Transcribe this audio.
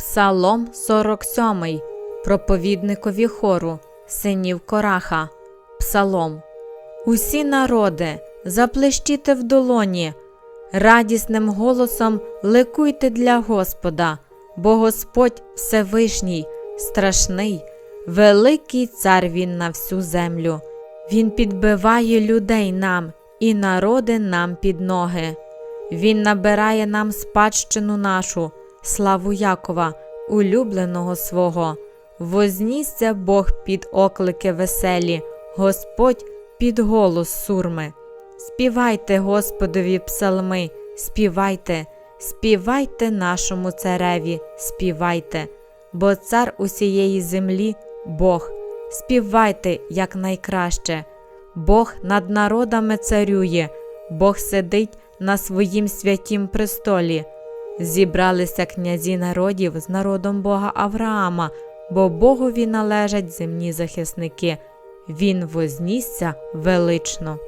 Псалом 47. Проповідникові хору, синів Кораха. Псалом. Усі народи, заплещіте в долоні, радісним голосом ликуйте для Господа, бо Господь Всевишній, страшний, великий цар Він на всю землю. Він підбиває людей нам і народи нам під ноги. Він набирає нам спадщину нашу, славу Якова, улюбленого свого. Вознісся Бог під оклики веселі, Господь під голос сурми. Співайте Господові псалми, співайте, співайте нашому цареві, співайте, бо цар усієї землі Бог. Співайте якнайкраще. Бог над народами царює, Бог сидить на своїм святім престолі. Зібралися князі народів з народом Бога Авраама, бо Богові належать земні захисники. Він вознісся велично.